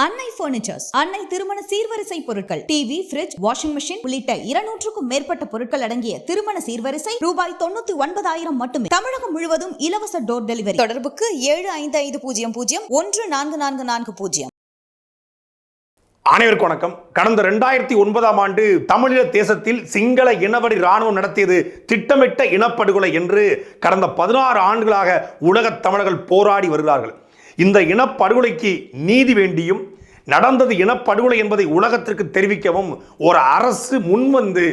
அன்னை பர்னிச்சர்ஸ் அன்னை திருமண சீர்வரிசை பொருட்கள். டிவி பிரிட்ஜ் வாஷிங் மெஷின் உள்ளிட்ட இருநூற்றுக்கும் மேற்பட்ட பொருட்கள் அடங்கிய திருமண சீர்வரிசை ரூபாய் தொண்ணூத்தி ஒன்பதாயிரம் மட்டுமே. தமிழகம் முழுவதும் இலவச டோர் டெலிவரி தொடர்புக்கு ஏழு ஐந்து ஐந்து பூஜ்ஜியம் பூஜ்ஜியம் ஒன்று நான்கு நான்கு நான்கு பூஜ்ஜியம். அனைவருக்கும் வணக்கம். கடந்த ரெண்டாயிரத்தி ஒன்பதாம் ஆண்டு தமிழீழ தேசத்தில் சிங்கள இனவழி இராணுவம் நடத்தியது திட்டமிட்ட இனப்படுகொலை என்று கடந்த பதினாறு ஆண்டுகளாக உலகத் தமிழர்கள் போராடி வருகிறார்கள். இந்த இனப்படுகொலைக்கு நீதி வேண்டியும் நடந்தது இனப்படுகொலை என்பதை உலகத்திற்கு தெரிவிக்கவும் ஒரு அரசு முன்வந்து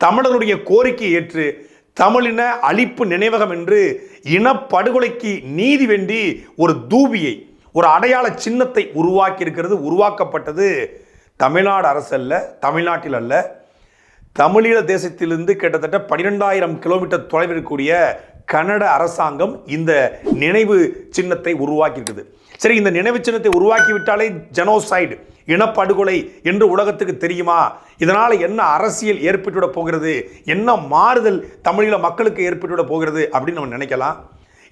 தமிழர்களுடைய கோரிக்கை ஏற்று தமிழின அழிப்பு நினைவகம் என்று இனப்படுகொலைக்கு நீதி வேண்டி ஒரு தூபியை ஒரு அடையாள சின்னத்தை உருவாக்கி இருக்கிறது உருவாக்கப்பட்டது தமிழ்நாடு அரசு அல்ல தமிழ்நாட்டில் அல்ல. தமிழீழ தேசத்திலிருந்து கிட்டத்தட்ட பன்னிரெண்டாயிரம் கிலோமீட்டர் தொலைவில் இருக்கக்கூடிய கனட அரசாங்கம் இந்த நினைவு சின்னத்தை உருவாக்கியிருக்குது. சரி இந்த நினைவு சின்னத்தை உருவாக்கி விட்டாலே ஜெனோசைடு இனப்படுகொலை என்று உலகத்துக்கு தெரியுமா? இதனால் என்ன அரசியல் ஏற்பட்டுவிட போகிறது? என்ன மாறுதல் தமிழில் மக்களுக்கு ஏற்பட்டுவிட போகிறது அப்படின்னு நம்ம நினைக்கலாம்.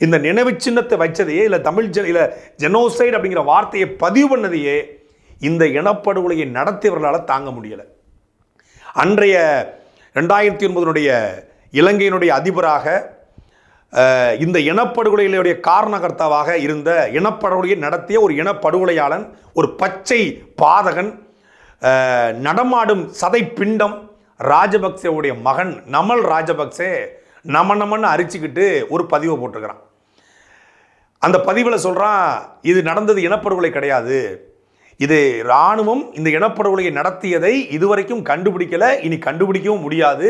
இந்த நினைவு சின்னத்தை வச்சதையே இல்லை தமிழ் ஜ இல்லை ஜெனோசைடு அப்படிங்கிற வார்த்தையை பதிவு பண்ணதையே இந்த இனப்படுகொலையை நடத்தியவர்களால் தாங்க முடியலை. அன்றைய ரெண்டாயிரத்தி ஒன்பதனுடைய இலங்கையினுடைய அதிபராக இந்த இனப்படுகொலைகளுடைய காரணகர்த்தாவாக இருந்த இனப்படுகொலையை நடத்திய ஒரு இனப்படுகொலையாளன் ஒரு பச்சை பாதகன் நடமாடும் சதை பிண்டம் ராஜபக்சேவுடைய மகன் நமல் ராஜபக்சே நம நமன்னு அரிச்சுக்கிட்டு ஒரு பதிவை போட்டிருக்கிறான். அந்த பதிவில் சொல்கிறான் இது நடந்தது இனப்படுகொலை கிடையாது. இது இராணுவம் இந்த இனப்படுகொலையை நடத்தியதை இதுவரைக்கும் கண்டுபிடிக்கலை இனி கண்டுபிடிக்கவும் முடியாது.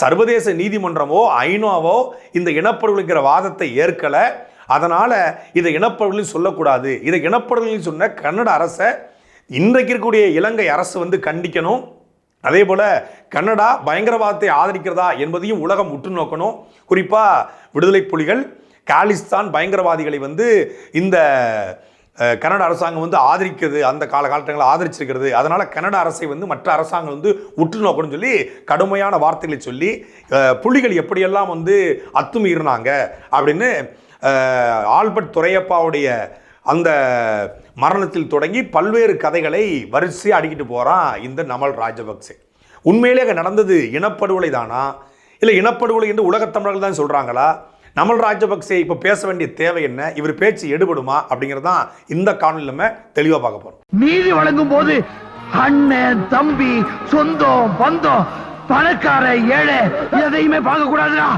சர்வதேச நீதிமன்றமோ ஐநாவோ இந்த இனப்படுகொலைங்கிற வாதத்தை ஏற்கலை. அதனால் இதை இனப்படுகொலை சொல்லக்கூடாது. இதை இனப்படுகொலை சொன்ன கன்னட அரசை இன்றைக்கு இருக்கக்கூடிய இலங்கை அரசு வந்து கண்டிக்கணும். அதே போல் கன்னடா பயங்கரவாதத்தை ஆதரிக்கிறதா என்பதையும் உலகம் உற்று நோக்கணும். குறிப்பாக விடுதலை புலிகள் காலிஸ்தான் பயங்கரவாதிகளை வந்து இந்த கனடா அரசாங்கம் வந்து ஆதரிக்கிறது அந்த காலகட்டங்களில் ஆதரிச்சிருக்கிறது. அதனால் கனடா அரசை வந்து மற்ற அரசாங்கம் வந்து உற்று நோக்கணும்னு சொல்லி கடுமையான வார்த்தைகளை சொல்லி புலிகள் எப்படியெல்லாம் வந்து அத்துமீறினாங்க அப்படின்னு ஆல்பர்ட் துரையப்பாவுடைய அந்த மரணத்தில் தொடங்கி பல்வேறு கதைகளை வரிசையாக அடிக்கிட்டு போகிறான் இந்த நமல் ராஜபக்சே. உண்மையிலே அங்கே நடந்தது இனப்படுகொலை தானா இல்லை இனப்படுகொலை என்று உலகத் தமிழர்கள் தான் சொல்கிறாங்களா நமல் ராஜபக்சே இப்போ பேச வேண்டிய தேவை என்ன? இவர் பேச்சு எடுபடுமா? அப்படிங்கிறது தான் இந்த காணொலி நம்ம தெளிவாக பார்க்க போகிறோம் நீதி வழங்கும் போது அண்ணன் தம்பி சொந்தம் பந்தம் பணக்கார ஏழை எதையுமே பார்க்க கூடாதுடா.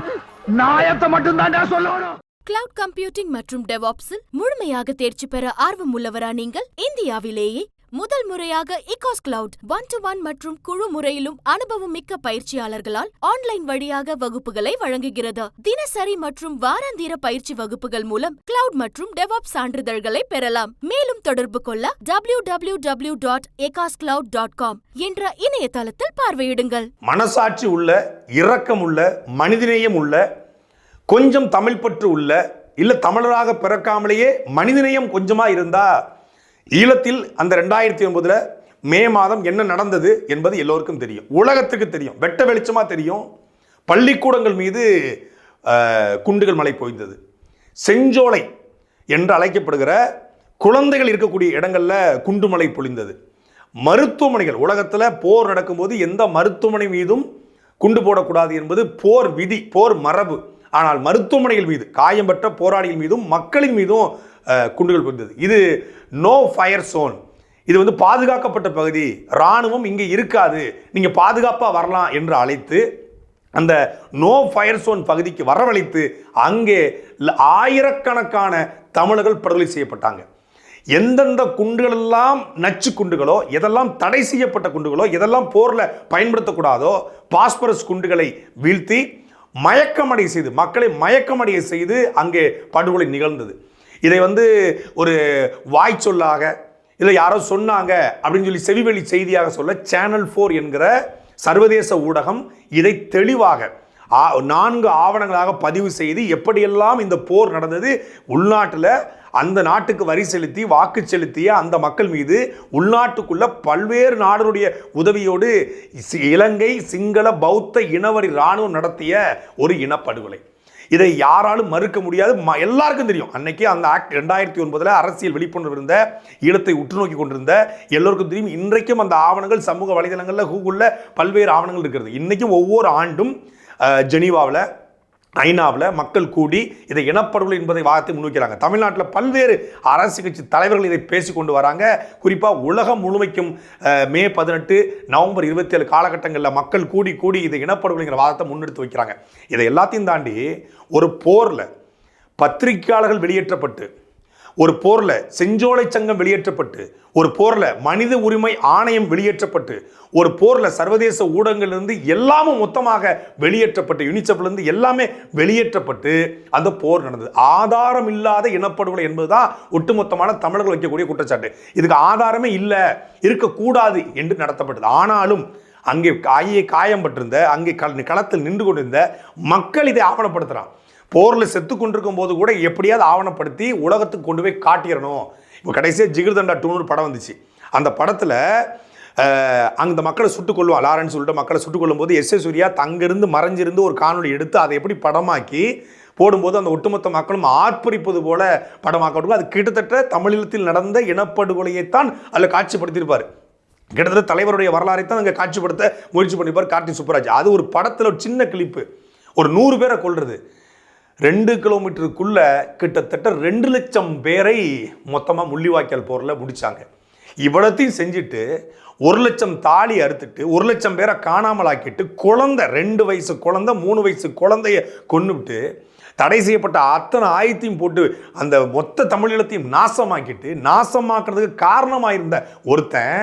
நாயத்தை மட்டும் தான்டா சொல்லணும். கிளவுட் கம்ப்யூட்டிங் மற்றும் டெவாப்ஸில் முழுமையாக தேர்ச்சி பெற ஆர்வம் உள்ளவரா நீங்கள்? இந்தியாவிலேயே முதல் முறையாக இகாஸ் கிளவுட் ஒன் டு ஒன் மற்றும் குழு முறையிலும் அனுபவம் மிக்க பயிற்சியாளர்களால் ஆன்லைன் வழியாக வகுப்புகளை வழங்குகிறது. தினசரி மற்றும் வாராந்திர பயிற்சி வகுப்புகள் மூலம் கிளவுட் மற்றும் டெவாப் சான்றிதழ்களை பெறலாம். மேலும் தொடர்பு கொள்ள W W W dot dot dot com என்ற இணையதளத்தில் பார்வையிடுங்கள். மனசாட்சி உள்ள இரக்கம் உள்ள மனிதநேயம் உள்ள கொஞ்சம் தமிழ் பற்று உள்ள இல்லை தமிழராக பிறக்காமலேயே மனிதநேயம் கொஞ்சமாக இருந்தால் ஈழத்தில் அந்த ரெண்டாயிரத்தி ஒன்பதில் மே மாதம் என்ன நடந்தது என்பது எல்லோருக்கும் தெரியும். உலகத்துக்கு தெரியும். வெட்ட வெளிச்சமாக தெரியும். பள்ளிக்கூடங்கள் மீது குண்டுகள் மலை பொய்ந்தது செஞ்சோலை என்று அழைக்கப்படுகிற குழந்தைகள் இருக்கக்கூடிய இடங்களில் குண்டு மலை பொழிந்தது. மருத்துவமனைகள் உலகத்தில் போர் நடக்கும்போது எந்த மருத்துவமனை மீதும் குண்டு போடக்கூடாது என்பது போர் விதி போர் மரபு. ஆனால் மருத்துவமனைகள் மீது காயம் பெற்ற போராளிகள் மீதும் மக்களின் மீதும் குண்டுகள் புரிந்தது இது நோ ஃபயர் சோன் இது வந்து பாதுகாக்கப்பட்ட பகுதி. இராணுவம் இங்கே இருக்காது. நீங்கள் பாதுகாப்பாக வரலாம் என்று அழைத்து அந்த நோ ஃபயர் சோன் பகுதிக்கு வரவழைத்து அங்கே ஆயிரக்கணக்கான தமிழர்கள் படுகொலை செய்யப்பட்டாங்க. எந்தெந்த குண்டுகளெல்லாம் நச்சு குண்டுகளோ எதெல்லாம் தடை செய்யப்பட்ட குண்டுகளோ எதெல்லாம் போரில் பயன்படுத்தக்கூடாதோ பாஸ்பரஸ் குண்டுகளை வீழ்த்தி மயக்கமடைய செய்து மக்களை மயக்கமடைய செய்து அங்கே படுகொலை நிகழ்ந்தது. இதை வந்து ஒரு வாய் சொல்லாக இல்லை யாரோ சொன்னாங்க அப்படின்னு சொல்லி செவிவெளி செய்தியாக சொல்ல சேனல் ஃபோர் என்கிற சர்வதேச ஊடகம் இதை தெளிவாக ஆ- நான்கு ஆவணங்களாக பதிவு செய்து எப்படியெல்லாம் இந்த போர் நடந்தது உள்நாட்டில் அந்த நாட்டுக்கு வரி செலுத்தி வாக்கு செலுத்திய அந்த மக்கள் மீது உள்நாட்டுக்குள்ள பல்வேறு நாடுகளுடைய உதவியோடு சி- இலங்கை சிங்கள பௌத்த இனவரி இராணுவம் நடத்திய ஒரு இனப்படுகொலை. இதை யாராலும் மறுக்க முடியாது. ம- எல்லாருக்கும் தெரியும். அன்னைக்கு அந்த ஆக்ட் ரெண்டாயிரத்தி ஒன்பதில் அரசியல் விழிப்புணர்வு இருந்த ஈழத்தை உற்று நோக்கி கொண்டிருந்த எல்லோருக்கும் தெரியும். இன்றைக்கும் அந்த ஆவணங்கள் சமூக வலைதளங்களில் கூகுளில் பல்வேறு ஆவணங்கள் இருக்கிறது. இன்றைக்கும் ஒவ்வொரு ஆண்டும் ஜெனீவாவில் ஐநாவில் மக்கள் கூடி இதை இனப்படுகொலை என்பதை வாதத்தை முன்வைக்கிறாங்க. தமிழ்நாட்டில் பல்வேறு அரசு கட்சி தலைவர்கள் இதை பேசி கொண்டு வராங்க. குறிப்பாக உலகம் முழுமைக்கும் மே பதினெட்டு நவம்பர் இருபத்தி ஏழு காலகட்டங்களில் மக்கள் கூடி கூடி இதை இனப்படுகொலைங்கிற வாதத்தை முன்னெடுத்து வைக்கிறாங்க. இதை எல்லாத்தையும் தாண்டி ஒரு போரில் பத்திரிகையாளர்கள் வெளியேற்றப்பட்டு ஒரு போரில் செஞ்சோலை சங்கம் வெளியேற்றப்பட்டு ஒரு போரில் மனித உரிமை ஆணையம் வெளியேற்றப்பட்டு ஒரு போரில் சர்வதேச ஊடகங்கள்லேருந்து எல்லாமும் மொத்தமாக வெளியேற்றப்பட்டு யூனிசெஃப்லேருந்து எல்லாமே வெளியேற்றப்பட்டு அந்த போர் நடந்தது. ஆதாரம் இல்லாத இனப்படுகொலை என்பதுதான் ஒட்டுமொத்தமான தமிழர்கள் வைக்கக்கூடிய குற்றச்சாட்டு. இதுக்கு ஆதாரமே இல்லை இருக்கக்கூடாது என்று நடத்தப்பட்டது. ஆனாலும் அங்கே காயை காயம்பட்டிருந்த அங்கே களத்தில் நின்று கொண்டிருந்த மக்கள் இதை ஆவணப்படுத்துகிறான் போரில் செத்து கொண்டிருக்கும் போது கூட எப்படியாவது ஆவணப்படுத்தி உலகத்துக்கு கொண்டு போய் காட்டிடணும். இப்போ கடைசியாக ஜிகிர்தண்டா டூன்னு படம் வந்துச்சு. அந்த படத்தில் அந்த மக்களை சுட்டுக் கொள்வான் லாரன்ஸ் சொல்லிட்டு மக்களை சுட்டுக் கொள்ளும்போது எஸ் எஸ் சூர்யா தங்கிருந்து மறைஞ்சிருந்து ஒரு காணொளி எடுத்து அதை எப்படி படமாக்கி போடும்போது அந்த ஒட்டுமொத்த மக்களும் ஆர்ப்பரிப்பது போல படமாக்கப்படும் அது கிட்டத்தட்ட தமிழீழத்தில் நடந்த இனப்படுகொலையைத்தான் அதில் காட்சிப்படுத்தியிருப்பார். கிட்டத்தட்ட தலைவருடைய வரலாறை தான் அங்கே காட்சிப்படுத்த முயற்சி பண்ணிப்பார் கார்த்தி சுப்பராஜ். அது ஒரு படத்தில் ஒரு சின்ன கிளிப்பு ஒரு நூறு பேரை கொல்றது. ரெண்டு கிலோமீட்டருக்குள்ள கிட்டத்தட்ட ரெண்டு லட்சம் பேரை மொத்தமாக முள்ளிவாய்க்கால் போரில் முடித்தாங்க இவ்வளத்தையும் செஞ்சுட்டு ஒரு லட்சம் தாலி அறுத்துட்டு ஒரு லட்சம் பேரை காணாமல் ஆக்கிட்டு குழந்தை ரெண்டு வயசு குழந்தை மூணு வயசு குழந்தைய கொண்டுவிட்டு தடை செய்யப்பட்ட அத்தனை ஆயத்தையும் போட்டு அந்த மொத்த தமிழீழத்தையும் நாசமாக்கிட்டு நாசமாக்குறதுக்கு காரணமாக இருந்த ஒருத்தன்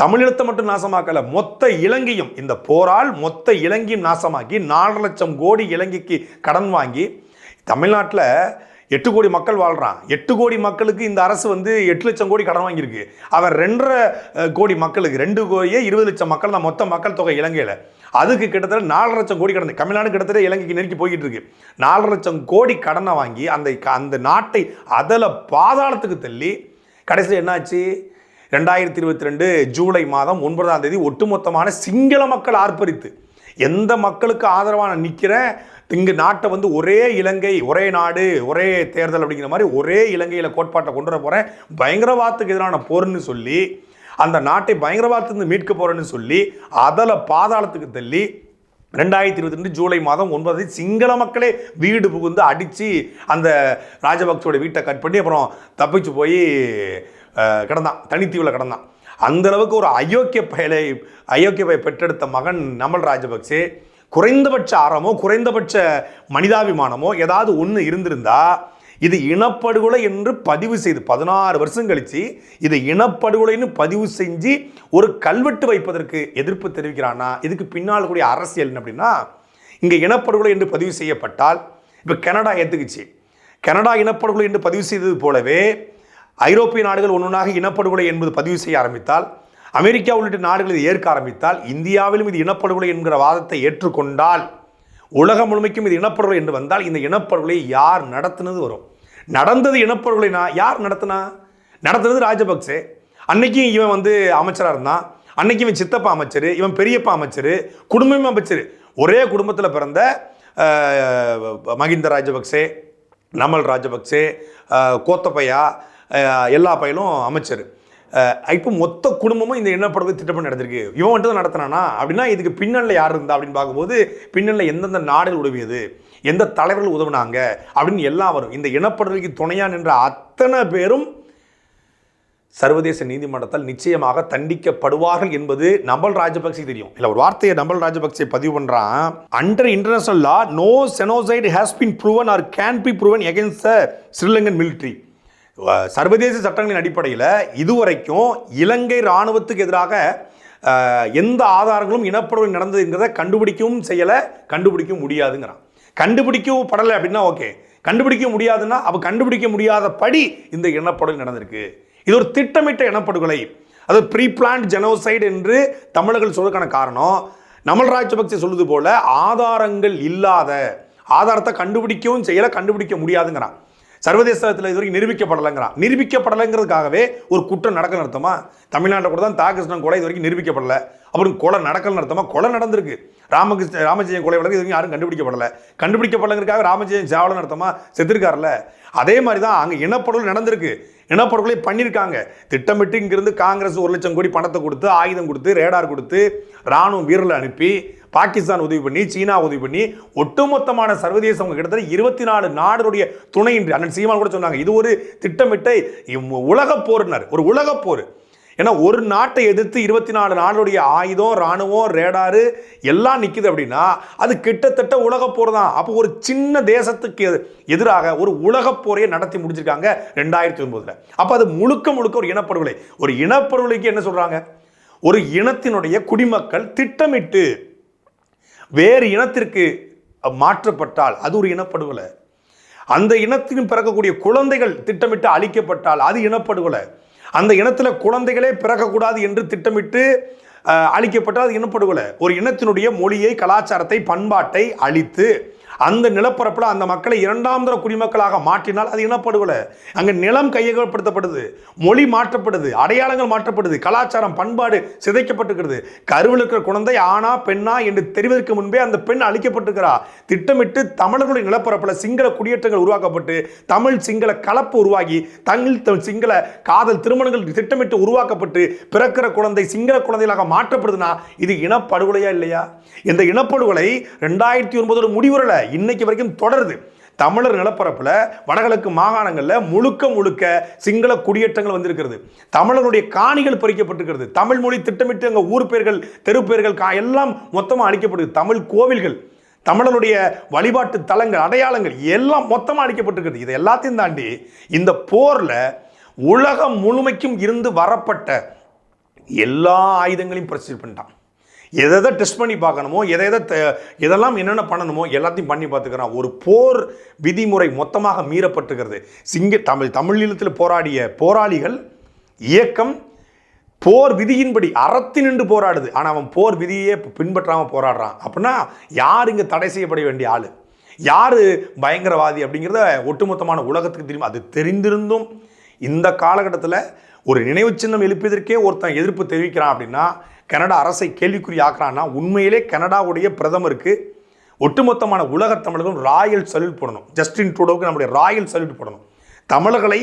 தமிழீழத்தை மட்டும் நாசமாக்கல. மொத்த இலங்கையும் இந்த போரால் மொத்த இலங்கையும் நாசமாக்கி நாலு லட்சம் கோடி இலங்கைக்கு கடன் வாங்கி தமிழ்நாட்டில் எட்டு கோடி மக்கள் வாழ்கிறான் எட்டு கோடி மக்களுக்கு இந்த அரசு வந்து எட்டு லட்சம் கோடி கடன் வாங்கியிருக்கு. அவன் ரெண்டரை கோடி மக்களுக்கு ரெண்டு கோடியே இருபது லட்சம் மக்கள் தான் மொத்த மக்கள் தொகை இலங்கையில். அதுக்கு கிட்டத்தட்ட நாலு லட்சம் கோடி கடன். தமிழ்நாடு கிட்டத்தட்ட இலங்கைக்கு நெருக்கி போய்கிட்டு இருக்கு நாலு லட்சம் கோடி கடனை வாங்கி அந்த அந்த நாட்டை அதில் பாதாளத்துக்கு தள்ளி கடைசியில் என்னாச்சு? ரெண்டாயிரத்தி இருபத்தி ரெண்டு ஜூலை மாதம் ஒன்பதாம் தேதி ஒட்டுமொத்தமான சிங்கள மக்கள் ஆர்ப்பரித்து எந்த மக்களுக்கு ஆதரவாக நிற்கிறேன் இங்கு நாட்டை வந்து ஒரே இலங்கை ஒரே நாடு ஒரே தேர்தல் அப்படிங்கிற மாதிரி ஒரே இலங்கையில் கோட்பாட்டை கொண்டு வர போகிறேன் பயங்கரவாதத்துக்கு எதிரான போர்னு சொல்லி அந்த நாட்டை பயங்கரவாதத்துலேருந்து மீட்க போகிறேன்னு சொல்லி அதில் பாதாளத்துக்கு தள்ளி ரெண்டாயிரத்தி இருபத்தி ரெண்டு ஜூலை மாதம் ஒன்பது சிங்கள மக்களே வீடு புகுந்து அடித்து அந்த ராஜபக்சோட வீட்டை கட் பண்ணி அப்புறம் தப்பிச்சு போய் கிடந்தான். தனித்தீவில் கிடந்தான். அந்த அளவுக்கு ஒரு அயோக்கிய பயலை அயோக்கியவை பெற்றெடுத்த மகன் நமல் ராஜபக்சே குறைந்தபட்ச அறமோ குறைந்தபட்ச மனிதாபிமானமோ ஏதாவது ஒன்று இருந்திருந்தா இது இனப்படுகொலை என்று பதிவு செய்து பதினாறு வருஷம் கழித்து இது இனப்படுகொலைன்னு பதிவு செஞ்சு ஒரு கல்வெட்டு வைப்பதற்கு எதிர்ப்பு தெரிவிக்கிறான்னா இதுக்கு பின்னால் கூடிய அரசியல் என்ன அப்படின்னா இங்கே இனப்படுகொலை என்று பதிவு செய்யப்பட்டால் இப்போ கனடா ஏற்றுக்குச்சு கனடா இனப்படுகொலை என்று பதிவு செய்தது போலவே ஐரோப்பிய நாடுகள் ஒன்றொன்றாக இனப்படுகொலை என்பது பதிவு செய்ய ஆரம்பித்தால் அமெரிக்கா உள்ளிட்ட நாடுகள் இதை ஏற்க ஆரம்பித்தால் இந்தியாவிலும் இது இனப்படுகொலை என்கிற வாதத்தை ஏற்றுக்கொண்டால் உலகம் முழுமைக்கும் இது இனப்படுகொலை என்று வந்தால் இந்த இனப்படுகொலை யார் நடத்தினது வரும்? நடந்தது இனப்படுகொலைனா யார் நடத்தினா? நடத்துனது ராஜபக்சே. அன்னைக்கும் இவன் வந்து அமைச்சராக இருந்தான். அன்னைக்கு இவன் சித்தப்பா அமைச்சர் இவன் பெரியப்பா அமைச்சர் குடும்பமே அமைச்சர். ஒரே குடும்பத்தில் பிறந்த மகிந்த ராஜபக்சே நமல் ராஜபக்சே கோத்தப்பையா கோத்தபையா எல்லா பயிலும் அமைச்சர். இப்போ மொத்த குடும்பமும் இந்த இனப்படுகொலை திட்டப்படி நடந்திருக்கு. இவன் மட்டும் தான் நடத்தினானா? அப்படின்னா இதுக்கு பின்னணில் யார் இருந்தா அப்படின்னு பார்க்கும்போது பின்னணில் எந்தெந்த நாடுகள் உதவியது? எந்த தலைவர்கள் உதவுனாங்க? அப்படின்னு எல்லாம் வரும் இந்த இனப்படுகொலைக்கு துணையாக நின்ற அத்தனை பேரும் சர்வதேச நீதிமன்றத்தால் நிச்சயமாக தண்டிக்கப்படுவார்கள் என்பது நம்பல் ராஜபக்சே தெரியும். இல்லை ஒரு வார்த்தையை நம்பல் ராஜபக்சே பதிவு பண்ணுறான் under international law no genocide has been proven or can be proven against the Sri Lankan military சர்வதேச சட்டங்களின் அடிப்படையில் இதுவரைக்கும் இலங்கை இராணுவத்துக்கு எதிராக எந்த ஆதாரங்களும் இனப்படுகொலை நடந்ததுங்கிறத கண்டுபிடிக்கவும் செய்யலை கண்டுபிடிக்க முடியாதுங்கிறான். கண்டுபிடிக்கவும் படலை அப்படின்னா ஓகே. கண்டுபிடிக்க முடியாதுன்னா அப்போ கண்டுபிடிக்க முடியாதபடி இந்த இனப்படுகொலை நடந்திருக்கு. இது ஒரு திட்டமிட்ட இனப்படுகொலை. அது ப்ரீ பிளான்ட் ஜெனோசைடு என்று தமிழர்கள் சொல்றதுக்கான காரணம். நமல் ராஜபக்சே சொல்லுது போல ஆதாரங்கள் இல்லாத ஆதாரத்தை கண்டுபிடிக்கவும் செய்யலை கண்டுபிடிக்க முடியாதுங்கிறான். சர்வதேசத்தில் இது வரைக்கும் நிரூபிக்கப்படலைங்கிறான் நிரூபிக்கப்படலைங்கிறதுக்காகவே ஒரு குற்றம் நடக்க அர்த்தமா? தமிழ்நாட்டில் கூட தான் தாகிருஷ்ணன் கொலை இது வரைக்கும் நிரூபிக்கப்படலை. அப்புறம் கொலை நடக்கலன்னு அர்த்தமா? கொலை நடந்திருக்கு. ராமகிருஷ்ண ராமஜெயம் கொலை வழக்கு இது வரைக்கும் யாரும் கண்டுபிடிக்கப்படலை. கண்டுபிடிக்கப்படலைங்கிறதுக்காக ராமஜெயம் சாவலன் அர்த்தமா? செத்துருக்காருல்ல. அதே மாதிரி தான் அங்கே இனப்படுகொலை நடந்திருக்கு. இனப்படுகொலை பண்ணியிருக்காங்க. திட்டமிட்டு இங்கிருந்து காங்கிரஸ் ஒரு லட்சம் கோடி பணத்தை கொடுத்து ஆயுதம் கொடுத்து ரேடார் கொடுத்து ராணுவம் வீரர்களை அனுப்பி பாகிஸ்தான் உதவி பண்ணி சீனா உதவி பண்ணி ஒட்டுமொத்தமான சர்வதேசம் அவங்க கிட்டத்தட்ட இருபத்தி நாலு நாடுடைய துணையின்றி அண்ணன் சீமான் கூட சொன்னாங்க இது ஒரு திட்டமிட்ட இம் உலகப் ஒரு உலகப் போர். ஏன்னா ஒரு நாட்டை எதிர்த்து இருபத்தி நாலு நாளுடைய ஆயுதம் ராணுவம் ரேடாரு எல்லாம் நிற்குது அப்படின்னா அது கிட்டத்தட்ட உலகப்போர் தான். அப்போ ஒரு சின்ன தேசத்துக்கு எது- எதிராக ஒரு உலகப் போரையே நடத்தி முடிச்சிருக்காங்க ரெண்டாயிரத்தி ஒன்பதுல. அப்போ அது முழுக்க முழுக்க ஒரு இனப்படுகொலை. ஒரு இனப்படுகொலைக்கு என்ன சொல்றாங்க? ஒரு இனத்தினுடைய குடிமக்கள் திட்டமிட்டு வேறு இனத்திற்கு மாற்றப்பட்டால் அது ஒரு இனப்படுகொலை. அந்த இனத்தின் பிறக்கக்கூடிய குழந்தைகள் திட்டமிட்டு அழிக்கப்பட்டால் அது இனப்படுகொலை. அந்த இனத்தில் குழந்தைகளே பிறக்கக்கூடாது என்று திட்டமிட்டு அழிக்கப்பட்டால் அது இனப்படுகொலை. ஒரு இனத்தினுடைய மொழியை கலாச்சாரத்தை பண்பாட்டை அழித்து அந்த நிலப்பரப்பில் அந்த மக்களை இரண்டாம் தர குடிமக்களாக மாற்றினால் அது இனப்படுகொலை அங்கே நிலம் கையகப்படுத்தப்படுது மொழி மாற்றப்படுது அடையாளங்கள் மாற்றப்படுது கலாச்சாரம் பண்பாடு சிதைக்கப்பட்டுக்கிறது கருவில் இருக்கிற குழந்தை ஆணா பெண்ணா என்று தெரிவதற்கு முன்பே அந்த பெண் அழிக்கப்பட்டிருக்கிறா. திட்டமிட்டு தமிழர்களுடைய நிலப்பரப்பில் சிங்கள குடியேற்றங்கள் உருவாக்கப்பட்டு தமிழ் சிங்கள கலப்பு உருவாகி தமிழ் தமிழ் சிங்கள காதல் திருமணங்கள் திட்டமிட்டு உருவாக்கப்பட்டு பிறக்கிற குழந்தை சிங்கள குழந்தைகளாக மாற்றப்படுதுன்னா இது இனப்படுகொலையா இல்லையா? இந்த இனப்படுகொலை ரெண்டாயிரத்தி ஒன்பதோட முடிவுறலை இன்னைக்கு வரைக்கும் தொடருது. தமிழர் நிலப்பரப்பில் வடகிழக்கு மாகாணங்களில் முழுக்க முழுக்க சிங்கள குடியேற்றங்கள் வந்திருக்கிறது. தமிழருடைய காணிகள் பறிக்கப்பட்டிருக்கிறது. தமிழ் மொழி திட்டமிட்டு அங்கே ஊர் பெயர்கள் தெரு பெயர்கள் கா எல்லாம் மொத்தமாக அழிக்கப்படுது. தமிழ் கோவில்கள் தமிழருடைய வழிபாட்டு தலங்கள் அடையாளங்கள் எல்லாம் மொத்தமாக அழிக்கப்பட்டிருக்கிறது. இது எல்லாத்தையும் தாண்டி இந்த போரில் உலகம் முழுமைக்கும் இருந்து வரப்பட்ட எல்லா ஆயுதங்களையும் பிரச்சனை பண்ணிட்டான். எதை எதை டெஸ்ட் பண்ணி பார்க்கணுமோ எதை எதை இதெல்லாம் எதெல்லாம் என்னென்ன பண்ணணுமோ எல்லாத்தையும் பண்ணி பார்த்துக்கிறான். ஒரு போர் விதிமுறை மொத்தமாக மீறப்பட்டுக்கிறது சிங்க தமிழ் தமிழீழத்தில் போராடிய போராளிகள் இயக்கம் போர் விதியின்படி அறத்தினின்று போராடுது. ஆனால் அவன் போர் விதியே பின்பற்றாமல் போராடுறான். அப்படின்னா யார் இங்கே தடை செய்யப்பட வேண்டிய ஆள்? யார் பயங்கரவாதி அப்படிங்கிறத ஒட்டுமொத்தமான உலகத்துக்கு தெரியும். அது தெரிந்திருந்தும் இந்த காலகட்டத்தில் ஒரு நினைவு சின்னம் எழுப்பியதற்கே ஒருத்தன் எதிர்ப்பு தெரிவிக்கிறான் அப்படின்னா கனடா அரசை கேள்விக்குறி ஆக்குறான்னா உண்மையிலே கனடாவுடைய பிரதமருக்கு ஒட்டுமொத்தமான உலக தமிழர்களும் ராயல் சல்யூட் போடணும். ஜஸ்டின் ட்ரூடோவுக்கு நம்முடைய ராயல் சல்யூட் போடணும். தமிழர்களை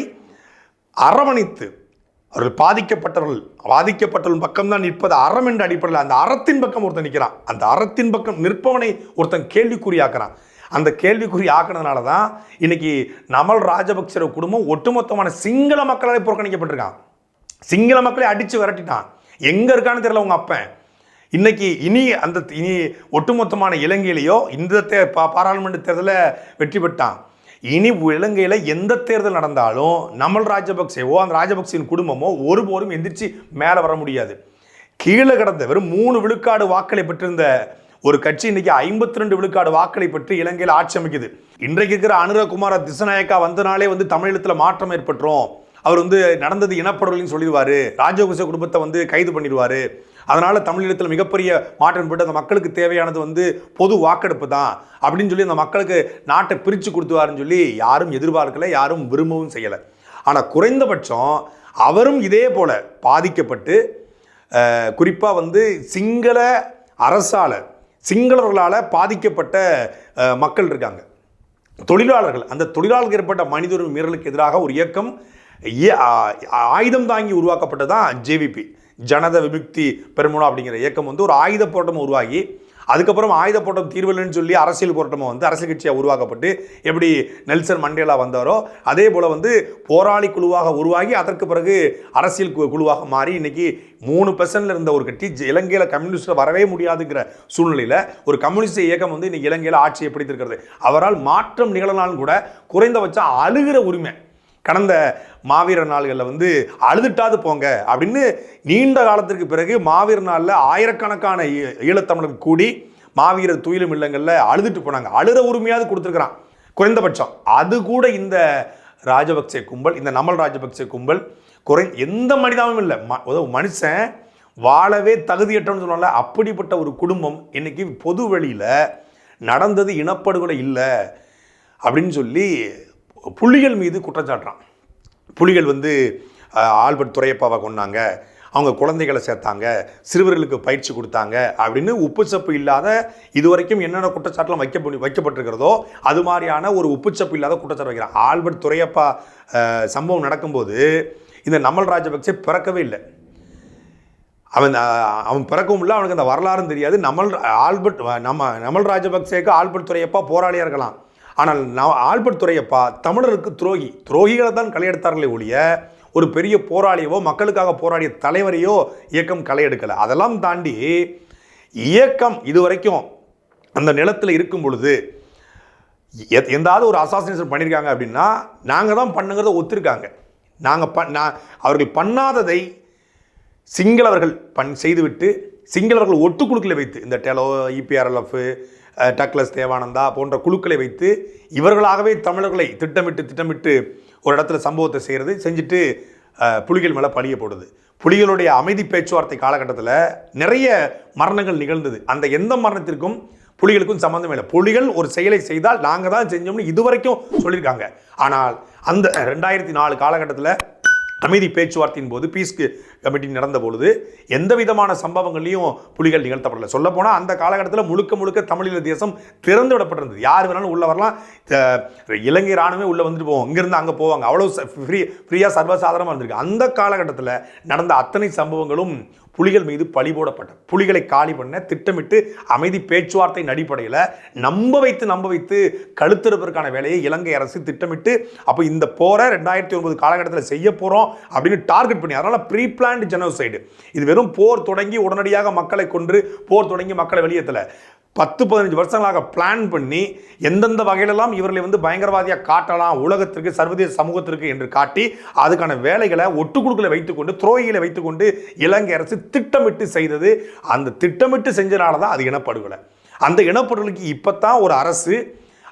அரவணைத்து அவர்கள் பாதிக்கப்பட்டவர்கள் பாதிக்கப்பட்டவர்கள் பக்கம்தான் நிற்பது அறம் என்ற அடிப்படையில் அந்த அறத்தின் பக்கம் ஒருத்தன் நிற்கிறான் அந்த அறத்தின் பக்கம் நிற்பவனை ஒருத்தன் கேள்விக்குறியாக்குறான் அந்த கேள்விக்குறி ஆக்குனதுனால தான் இன்னைக்கு நமல் ராஜபக்சர குடும்பம் ஒட்டுமொத்தமான சிங்கள மக்களால் புறக்கணிக்கப்பட்டிருக்கான். சிங்கள மக்களை அடித்து விரட்டிட்டான். எங்கே இருக்கான்னு தெரியல உங்கள் அப்பன் இன்னைக்கு இனி அந்த இனி ஒட்டுமொத்தமான இலங்கையிலேயோ இந்த தே பா- பாராளுமன்ற தேர்தலில் வெற்றி பெற்றான். இனி இலங்கையில் எந்த தேர்தல் நடந்தாலும் நம்மள் ராஜபக்சேவோ அந்த ராஜபக்சேவின் குடும்பமோ ஒருபோதும் எந்திரிச்சு மேலே வர முடியாது. கீழே கிடந்த வெறும் மூணு விழுக்காடு வாக்களை பெற்றிருந்த ஒரு கட்சி இன்னைக்கு ஐம்பத்தி ரெண்டு விழுக்காடு வாக்களை பெற்று இலங்கையில் ஆட்சி அமைக்குது. இன்றைக்கு இருக்கிற அனுரகுமார திசநாயக்கா வந்தனாலே வந்து தமிழகத்தில் மாற்றம் ஏற்பட்டுரும். அவர் வந்து நடந்தது இனப்படுகொலைன்னு சொல்லிடுவார். ராஜபக்சே குடும்பத்தை வந்து கைது பண்ணிடுவார். அதனால் தமிழீழத்தில் மிகப்பெரிய மாற்றம் போட்டு அந்த மக்களுக்கு தேவையானது வந்து பொது வாக்கெடுப்பு தான் அப்படின்னு சொல்லி அந்த மக்களுக்கு நாட்டை பிரித்து கொடுத்துவாருன்னு சொல்லி யாரும் எதிர்பார்க்கலை யாரும் விரும்பவும் செய்யலை. ஆனால் குறைந்தபட்சம் அவரும் இதே போல் பாதிக்கப்பட்டு குறிப்பாக வந்து சிங்கள அரசால் சிங்களவர்களால் பாதிக்கப்பட்ட மக்கள் இருக்காங்க. தொழிலாளர்கள் அந்த தொழிலாளர்கள் ஏற்பட்ட மனித உரிமை மீறலுக்கு எதிராக ஒரு இயக்கம் ஆயுதம் தாங்கி உருவாக்கப்பட்டது தான் ஜேவிபி ஜனத விமுக்தி பெருமுனா அப்படிங்கிற இயக்கம் வந்து ஒரு ஆயுத போராட்டம் உருவாகி அதுக்கப்புறம் ஆயுத போராட்டம் தீர்வில்லைன்னு சொல்லி அரசியல் போராட்டமாக வந்து அரசியல் கட்சியாக உருவாக்கப்பட்டு எப்படி நெல்சன் மண்டேலா வந்தாரோ அதே போல் வந்து போராளி குழுவாக உருவாகி அதற்கு பிறகு அரசியல் கு- குழுவாக மாறி இன்னைக்கு மூணு பெர்சன்டில் இருந்த ஒரு கட்சி இலங்கையில் கம்யூனிஸ்டில் வரவே முடியாதுங்கிற சூழ்நிலையில் ஒரு கம்யூனிஸ்ட் இயக்கம் வந்து இன்றைக்கி இலங்கையில் ஆட்சியை பிடித்திருக்கிறது. அவரால் மாற்றம் நிகழனாலும் கூட குறைந்தபட்சம் அழுகிற உரிமை கடந்த மாவீர நாள்களில் வந்து அழுதுட்டாது போங்க அப்படின்னு நீண்ட காலத்திற்கு பிறகு மாவீர நாளில் ஆயிரக்கணக்கான ஈழத்தமிழர் கூடி மாவீரர் துயிலும் இல்லங்களில் அழுதுட்டு போனாங்க. அழுற உரிமையாவது கொடுத்துருக்குறான். குறைந்தபட்சம் அது கூட இந்த ராஜபக்சே கும்பல் இந்த நமல் ராஜபக்சே கும்பல் குறை எந்த மனிதாவும் இல்லை. ம மனுஷன் வாழவே தகுதியற்றவன்னு சொன்னால அப்படிப்பட்ட ஒரு குடும்பம் இன்னைக்கு பொது வெளியில் நடந்தது இனப்படுகொலை இல்லை அப்படின்னு சொல்லி புலிகள் மீது குற்றச்சாட்டுறான் புள்ளிகள் புலிகள் வந்து ஆல்பர்ட் துறையப்பாவை கொன்னாங்க. அவங்க குழந்தைகளை சேர்த்தாங்க. சிறுவர்களுக்கு பயிற்சி கொடுத்தாங்க அப்படின்னு உப்பு சப்பு இல்லாத இதுவரைக்கும் என்னென்ன குற்றச்சாட்டுலாம் வைக்க வைக்கப்பட்டிருக்கிறதோ அது மாதிரியான ஒரு உப்பு சப்பு இல்லாத குற்றச்சாட்டு வைக்கிறான். ஆல்பர்ட் துறையப்பா சம்பவம் நடக்கும்போது இந்த நமல் ராஜபக்சே பிறக்கவே இல்லை. அவன் அவன் பிறக்கவும் இல்லை. அவனுக்கு அந்த வரலாறும் தெரியாது. நமல் ஆல்பர்ட் நம்ம நமல் ராஜபக்சேக்கு ஆல்பர்ட் துறையப்பா போராளியாக இருக்கலாம். ஆனால் நான் ஆல்பர்ட் துறையப்பா தமிழருக்கு துரோகி. துரோகிகளை தான் களையெடுத்தார்களே ஒழிய ஒரு பெரிய போராளியவோ மக்களுக்காக போராடிய தலைவரையோ இயக்கம் களை எடுக்கலை அதெல்லாம் தாண்டி இயக்கம் இதுவரைக்கும் அந்த நிலத்தில் இருக்கும் பொழுது எத்- எந்தாவது ஒரு அசாசினேஷன் பண்ணியிருக்காங்க அப்படின்னா நாங்கள் தான் பண்ணுங்கிறத ஒத்துருக்காங்க. நாங்கள் பண் நான் அவர்கள் பண்ணாததை சிங்களவர்கள் பண் செய்துவிட்டு சிங்களவர்கள் ஒட்டு குழுக்களை வைத்து இந்த டெலோ இபிஆர்எல்எஃப் டக்லஸ் தேவானந்தா போன்ற குழுக்களை வைத்து இவர்களாகவே தமிழர்களை திட்டமிட்டு திட்டமிட்டு ஒரு இடத்துல சம்பவத்தை செய்கிறது செஞ்சுட்டு புலிகள் மேலே பழிய போடுது. புலிகளுடைய அமைதி பேச்சுவார்த்தை காலகட்டத்தில் நிறைய மரணங்கள் நிகழ்ந்தது. அந்த எந்த மரணத்திற்கும் புலிகளுக்கும் சம்மந்தம் இல்லை. புலிகள் ஒரு செயலை செய்தால் நாங்கள் தான் செஞ்சோம்னு இதுவரைக்கும் சொல்லியிருக்காங்க. ஆனால் அந்த ரெண்டாயிரத்தி நாலு காலகட்டத்தில் அமைதி பேச்சுவார்த்தையின் போது பீஸ்க்கு கமிட்டி நடந்த பொழுது எந்த விதமான சம்பவங்களையும் புலிகள் நிகழ்த்தப்படலை. சொல்லப்போனால் அந்த காலகட்டத்தில் முழுக்க முழுக்க தமிழீழ தேசம் திறந்து விடப்பட்டிருந்தது. யார் வேணாலும் உள்ள வரலாம். இலங்கை ராணுவமே உள்ளே வந்துட்டு போவோம். இங்கேருந்து அங்கே போவாங்க. அவ்வளோ ஃப்ரீ ஃப்ரீயாக சர்வசாதாரணமாக இருந்திருக்கு. அந்த காலகட்டத்தில் நடந்த அத்தனை சம்பவங்களும் புலிகள் மீது பழி போடப்பட்ட புலிகளை காலி பண்ண திட்டமிட்டு அமைதி பேச்சுவார்த்தையின் அடிப்படையில் நம்ப வைத்து நம்ப வைத்து கழுத்தெடுப்பதற்கான வேலையை இலங்கை அரசு திட்டமிட்டு அப்போ இந்த போரை ரெண்டாயிரத்தி ஒன்பது காலகட்டத்தில் செய்ய போகிறோம் அப்படின்னு டார்கெட் பண்ணி அதனால் ப்ரீ பிளான் பிளான்டு ஜெனோசைடு இது வெறும் போர் தொடங்கி உடனடியாக மக்களை கொன்று போர் தொடங்கி மக்களை வெளியேற்றலை. பத்து பதினஞ்சு வருஷங்களாக பிளான் பண்ணி எந்தெந்த வகையிலெல்லாம் இவர்களை வந்து பயங்கரவாதியாக காட்டலாம் உலகத்திற்கு சர்வதேச சமூகத்திற்கு என்று காட்டி அதுக்கான வேலைகளை ஒட்டுக்குழுக்களை வைத்துக்கொண்டு துரோகிகளை வைத்துக்கொண்டு இலங்கை அரசு திட்டமிட்டு செய்தது. அந்த திட்டமிட்டு செஞ்சனால தான் அது இனப்படுகொலை. அந்த இனப்படுகொலைக்கு இப்போ தான் ஒரு அரசு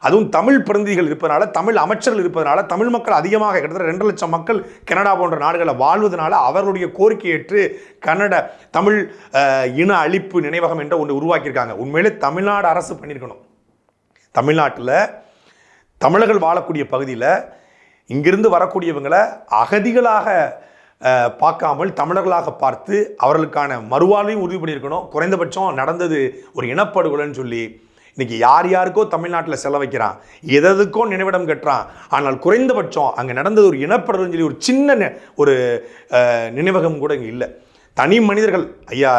அதுவும் தமிழ் பிரதிநிதிகள் இருப்பதனால தமிழ் அமைச்சர்கள் இருப்பதனால தமிழ் மக்கள் அதிகமாக கிட்டத்தட்ட ரெண்டு லட்சம் மக்கள் கனடா போன்ற நாடுகளில் வாழ்வதனால அவர்களுடைய கோரிக்கை ஏற்று கன்னட தமிழ் இன அழிப்பு நினைவகம் என்ற ஒன்று உருவாக்கியிருக்காங்க. உண்மையிலே தமிழ்நாடு அரசு பண்ணியிருக்கணும். தமிழ்நாட்டில் தமிழர்கள் வாழக்கூடிய பகுதியில் இங்கிருந்து வரக்கூடியவங்களை அகதிகளாக பார்க்காமல் தமிழர்களாக பார்த்து அவர்களுக்கான மறுவாழ்வையும் உறுதி பண்ணியிருக்கணும் குறைந்தபட்சம் நடந்தது ஒரு இனப்படுகொலைன்னு சொல்லி இன்றைக்கி யார் யாருக்கோ தமிழ்நாட்டில் செலவைக்கிறான் எதற்கோ நினைவிடம் கட்டுறான். ஆனால் குறைந்தபட்சம் அங்கே நடந்தது ஒரு இனப்படுறதுன்னு சொல்லி ஒரு சின்ன ஒரு நினைவகம் கூட இங்கே இல்லை. தனி மனிதர்கள் ஐயா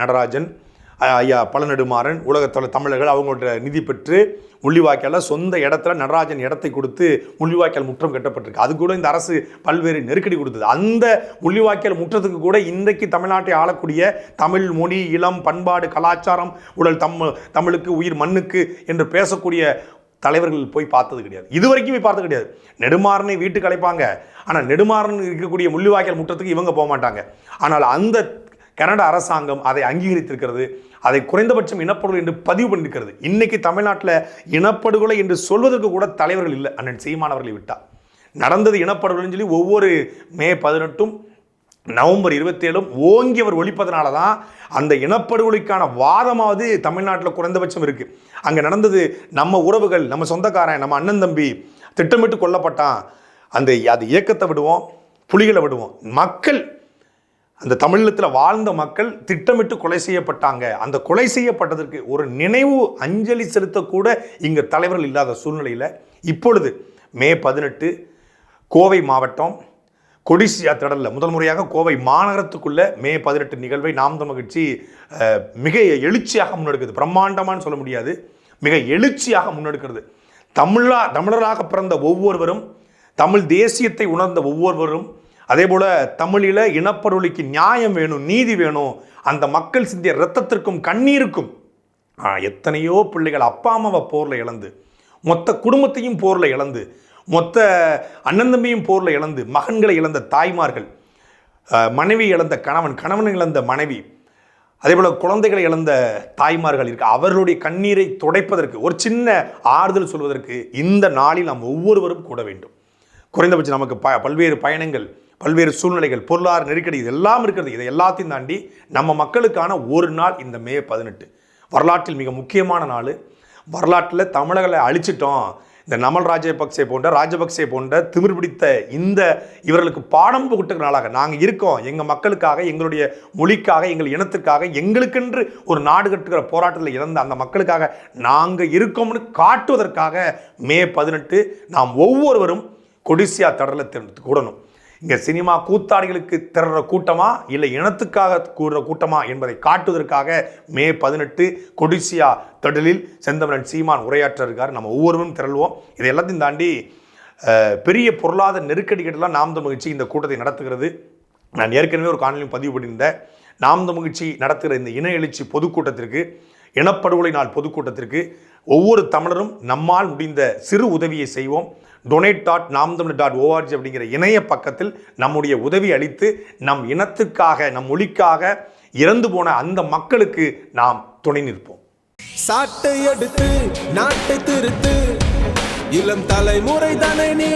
நடராஜன் ஐயா பழநெடுமாறன் உலகத்தோட தமிழர்கள் அவங்களோட நிதி பெற்று முள்ளிவாய்க்காலில் சொந்த இடத்துல நடராஜன் இடத்தை கொடுத்து முள்ளிவாய்க்கால் முற்றம் கட்டப்பட்டிருக்கு. அது கூட இந்த அரசு பல்வேறு நெருக்கடி கொடுத்தது. அந்த முள்ளிவாய்க்கால் முற்றத்துக்கு கூட இன்றைக்கு தமிழ்நாட்டை ஆளக்கூடிய தமிழ் மொழி இளம் பண்பாடு கலாச்சாரம் உடல் தம் தமிழுக்கு உயிர் மண்ணுக்கு என்று பேசக்கூடிய தலைவர்கள் போய் பார்த்தது கிடையாது. இது வரைக்கும் போய் பார்த்தது கிடையாது. நெடுமாறனை வீட்டுக்கு அழைப்பாங்க. ஆனால் நெடுமாறன் இருக்கக்கூடிய முள்ளிவாய்க்கால் முற்றத்துக்கு இவங்க போக மாட்டாங்க. ஆனால் அந்த கனடா அரசாங்கம் அதை அங்கீகரித்திருக்கிறது. அதை குறைந்தபட்சம் இனப்படுகொலை என்று பதிவு பண்ணியிருக்கிறது. இன்னைக்கு தமிழ்நாட்டில் இனப்படுகொலை என்று சொல்வதற்கு கூட தலைவர்கள் இல்லை. அண்ணன் சீமானவர்களை விட்டா. நடந்தது இனப்படுகொலைன்னு சொல்லி ஒவ்வொரு மே பதினெட்டும் நவம்பர் இருபத்தேழும் ஓங்கி அவர் ஒழிப்பதனால தான் அந்த இனப்படுகொலைக்கான வாதமாவது தமிழ்நாட்டில் குறைந்தபட்சம் இருக்குது அங்கே நடந்தது நம்ம உறவுகள் நம்ம சொந்தக்காரன் நம்ம அண்ணன் தம்பி திட்டமிட்டு கொல்லப்பட்டான். அந்த அது இயக்கத்தை விடுவோம் புலிகளை விடுவோம். மக்கள் அந்த தமிழகத்தில் வாழ்ந்த மக்கள் திட்டமிட்டு கொலை செய்யப்பட்டாங்க. அந்த கொலை செய்யப்பட்டதற்கு ஒரு நினைவு அஞ்சலி செலுத்தக்கூட இங்கே தலைவர்கள் இல்லாத சூழ்நிலையில் இப்பொழுது மே பதினெட்டு கோவை மாவட்டம் கொடிசியா திடலில் முதல் முறையாக கோவை மாநகரத்துக்குள்ள மே பதினெட்டு நிகழ்வை நாம் மகிழ்ச்சி மிக எழுச்சியாக முன்னெடுக்குது பிரம்மாண்டமான்னு சொல்ல முடியாது. மிக எழுச்சியாக முன்னெடுக்கிறது. தமிழா தமிழராக பிறந்த ஒவ்வொருவரும் தமிழ் தேசியத்தை உணர்ந்த ஒவ்வொருவரும் அதே போல் தமிழில் இனப்படுகொலைக்கு நியாயம் வேணும் நீதி வேணும் அந்த மக்கள் சிந்திய ரத்தத்திற்கும் கண்ணீருக்கும். எத்தனையோ பிள்ளைகள் அப்பா அம்மாவை போரில் இழந்து மொத்த குடும்பத்தையும் போரில் இழந்து மொத்த அண்ணன் தம்பியும் போரில் இழந்து மகன்களை இழந்த தாய்மார்கள் மனைவி இழந்த கணவன் கணவன் இழந்த மனைவி அதே போல் குழந்தைகளை இழந்த தாய்மார்கள் இருக்கு. அவர்களுடைய கண்ணீரை துடைப்பதற்கு ஒரு சின்ன ஆறுதல் சொல்வதற்கு இந்த நாளில் நாம் ஒவ்வொருவரும் கூட வேண்டும். குறைந்தபட்சம் நமக்கு ப பல்வேறு பயணங்கள் பல்வேறு சூழ்நிலைகள் பொருளாதார நெருக்கடி இது எல்லாம் இருக்கிறது. இதை எல்லாத்தையும் தாண்டி நம்ம மக்களுக்கான ஒரு நாள் இந்த மே பதினெட்டு. வரலாற்றில் மிக முக்கியமான நாள். வரலாற்றில் தமிழர்களை அழிச்சிட்டோம். இந்த நமல் ராஜபக்சே போன்ற ராஜபக்சே போன்ற திமிர் பிடித்த இந்த இவர்களுக்கு பாடம் புகட்டுகிற நாளாக நாங்கள் இருக்கோம். எங்கள் மக்களுக்காக எங்களுடைய மொழிக்காக எங்கள் இனத்திற்காக எங்களுக்கென்று ஒரு நாடு கட்டுகிற போராட்டத்தில் இறந்த அந்த மக்களுக்காக நாங்கள் இருக்கோம்னு காட்டுவதற்காக மே பதினெட்டு நாம் ஒவ்வொருவரும் கொடிசியா தடலை கூடணும். இங்கே சினிமா கூத்தாடிகளுக்கு திரற கூட்டமா இல்லை இனத்துக்காக கூடுற கூட்டமா என்பதை காட்டுவதற்காக மே பதினெட்டு கொடிசியா திடலில் செந்தமரன் சீமான் உரையாற்ற இருக்கார். நம்ம ஒவ்வொருவரும் திரள்வோம். இதை எல்லாத்தையும் தாண்டி பெரிய பொருளாதார நெருக்கடிகளெல்லாம் நாம் மகிழ்ச்சி இந்த கூட்டத்தை நடத்துகிறது. நான் ஏற்கனவே ஒரு காணொலியும் பதிவு பண்ணியிருந்தேன். நாம் மகிழ்ச்சி நடத்துகிற இந்த இன எழுச்சி பொதுக்கூட்டத்திற்கு இனப்படுகொலை நாள் பொதுக்கூட்டத்திற்கு ஒவ்வொரு தமிழரும் நம்மால் முடிந்த சிறு உதவியை செய்வோம். டொனேட் டாட் நாம் தமிழ் டாட் ஓஆர்ஜி அப்படிங்கிற இணைய பக்கத்தில் நம்முடைய உதவி அளித்து நம் இனத்துக்காக நம் மொழிக்காக இறந்து போன அந்த மக்களுக்கு நாம் துணை நிற்போம். சாட்டை எடுத்து நாட்டை திருத்து இளம் தலைமுறை தானே நீ